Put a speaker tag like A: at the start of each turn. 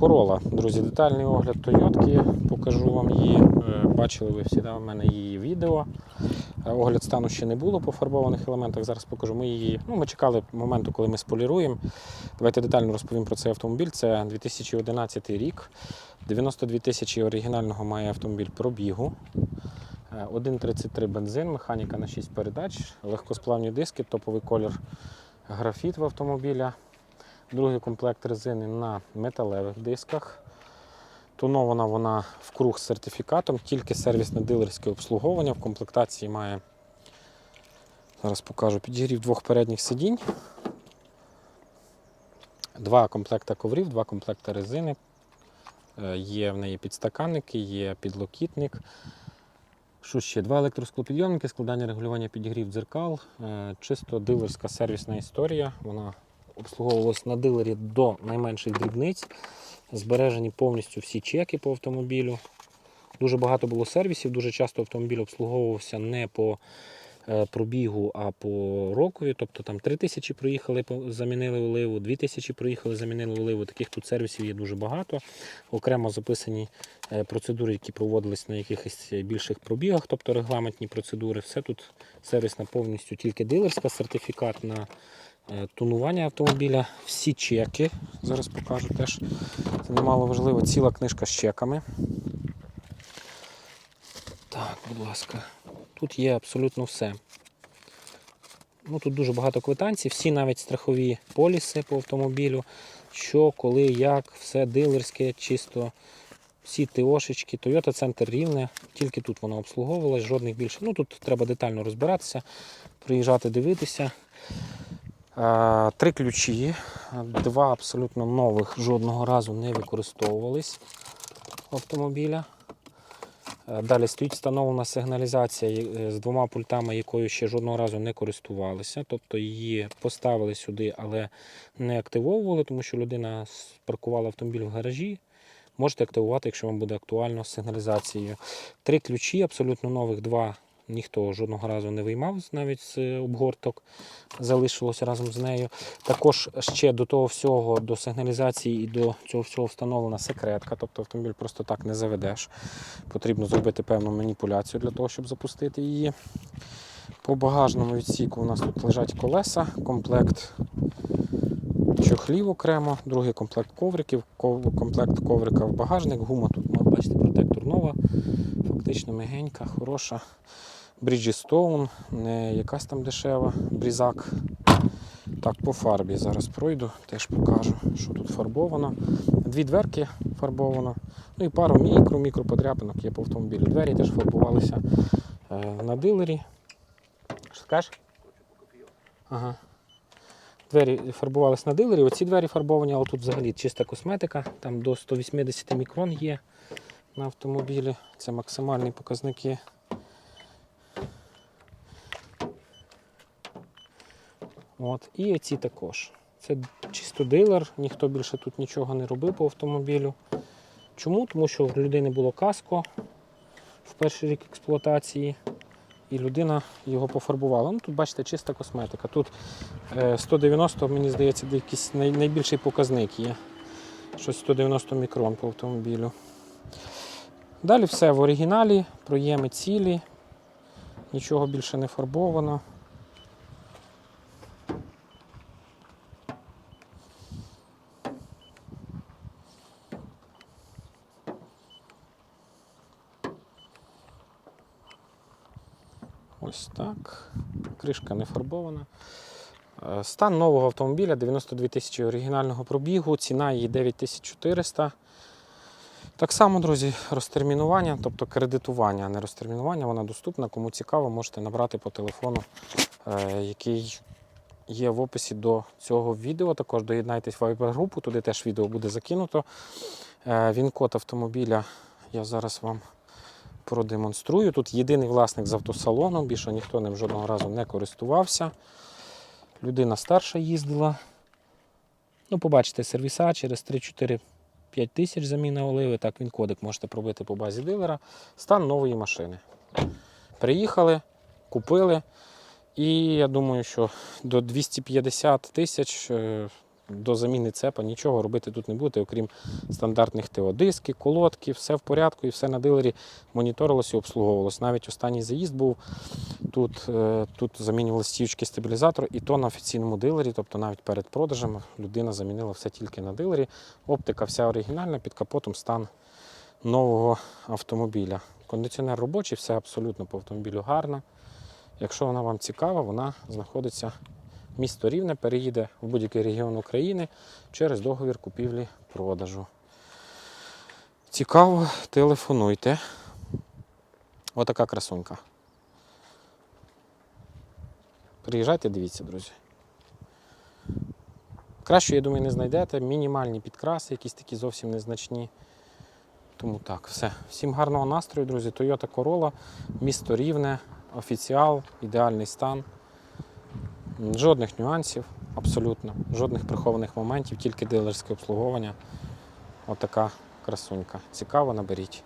A: Корола, друзі, детальний огляд Тойотки. Покажу вам її. Е, Бачили ви всі в мене її відео. Е, Огляд стану ще не було по фарбованих елементах. Зараз покажу. Ми її. Ну, ми чекали моменту, коли ми споліруємо. Давайте детально розповім про цей автомобіль. Це 2011 рік. 92 тисячі оригінального має автомобіль пробігу. Е, 1,33 бензин, механіка на 6 передач, легкосплавні диски, топовий колір графіт в автомобіля. Другий комплект резини на металевих дисках. Тонована вона в круг з сертифікатом, тільки сервісне дилерське обслуговування. В комплектації має, зараз покажу, підігрів двох передніх сидінь, два комплекта коврів, два комплекта резини. Е, Є в неї підстаканники, є підлокітник. Що ще? Два електросклопідйомники, складання регулювання підігрів дзеркал. Е, Чисто дилерська сервісна історія. Вона обслуговувалась на дилері до найменших дрібниць. Збережені повністю всі чеки по автомобілю. Дуже багато було сервісів, дуже часто автомобіль обслуговувався не по пробігу, а по рокові. Тобто там 3 тисячі проїхали, замінили оливу, 2 тисячі проїхали, замінили оливу. Таких тут сервісів є дуже багато. Окремо записані е, процедури, які проводились на якихось більших пробігах, тобто регламентні процедури. Все тут сервісна повністю тільки дилерська, сертифікат на е, тонування автомобіля, всі чеки. Зараз покажу теж. Це немало важливо, ціла книжка з чеками. Так, будь ласка. Тут є абсолютно все. Ну, тут дуже багато квитанцій, всі навіть страхові поліси по автомобілю. Що, коли, як, все дилерське, чисто всі ТОшечки, Toyota Центр Рівне, тільки тут вона обслуговувалась, жодних більше. Ну тут треба детально розбиратися, приїжджати, дивитися. Три ключі, два абсолютно нових, жодного разу не використовувались автомобіля. Е, Далі стоїть встановлена сигналізація е, з двома пультами, якою ще жодного разу не користувалися. Тобто її поставили сюди, але не активовували, тому що людина паркувала автомобіль в гаражі. Можете активувати, якщо вам буде актуально з сигналізацією. Три ключі, абсолютно нових, два ніхто жодного разу не виймав навіть з обгорток, залишилося разом з нею. Також ще до того всього, до сигналізації і до цього всього встановлена секретка, тобто автомобіль просто так не заведеш. Потрібно зробити певну маніпуляцію для того, щоб запустити її. По багажному відсіку у нас тут лежать колеса, комплект чохлів окремо, другий комплект ковриків, ков- комплект коврика в багажник, гума тут, ну, бачите, протектор нова, фактично мягенька, хороша. Bridgestone, не якась там дешева, брізак. Так, по фарбі зараз пройду, теж покажу, що тут фарбовано. Дві дверки фарбовано. Ну і пару мікро, мікроподряпинок є по автомобілю. Двері теж фарбувалися е, на дилері. Що скажеш? Ага. Двері фарбувалися на дилері. Оці двері фарбовані, але тут взагалі чиста косметика. Там до 180 мікрон є на автомобілі. Це максимальні показники. От. І ці також. Це чисто дилер, ніхто більше тут нічого не робив по автомобілю. Чому? Тому що в людини було каско в перший рік експлуатації, і людина його пофарбувала. Ну, тут бачите, чиста косметика. Тут е, 190, мені здається, якийсь найбільший показник є. Щось 190 мікрон по автомобілю. Далі все в оригіналі, проєми цілі, нічого більше не фарбовано. Ось так. Кришка не фарбована. Е, Стан нового автомобіля 92 тисячі оригінального пробігу, ціна її 9400. Так само, друзі, розтермінування, тобто кредитування, а не розтермінування, вона доступна. Кому цікаво, можете набрати по телефону, е, який є в описі до цього відео. Також доєднайтесь в Viber-групу, туди теж відео буде закинуто. Е, Він-код автомобіля я зараз вам продемонструю. Тут єдиний власник з автосалону, більше ніхто ним жодного разу не користувався. Людина старша їздила. Ну, побачите, сервіса через 3-4-5 тисяч заміна оливи. Так, він кодик можете пробити по базі дилера. Стан нової машини. Приїхали, купили. І я думаю, що до 250 тисяч е, до заміни цепа нічого робити тут не будете, окрім стандартних ТО. Диски, колодки, все в порядку і все на дилері моніторилося і обслуговувалось. Навіть останній заїзд був тут, е, тут замінювали стічки стабілізатор, і то на офіційному дилері, тобто навіть перед продажем людина замінила все тільки на дилері. Оптика вся оригінальна, під капотом стан нового автомобіля. Кондиціонер робочий, все абсолютно по автомобілю гарно. Якщо вона вам цікава, вона знаходиться місто Рівне, переїде в будь-який регіон України через договір купівлі-продажу. Цікаво, телефонуйте. Отака красунька. Приїжджайте, дивіться, друзі. Краще, я думаю, не знайдете. Мінімальні підкраси, якісь такі зовсім незначні. Тому так, все. Всім гарного настрою, друзі. Toyota Corolla, місто Рівне, офіціал, ідеальний стан. Жодних нюансів, абсолютно, жодних прихованих моментів, тільки дилерське обслуговування. Отака красунька. Цікаво, наберіть.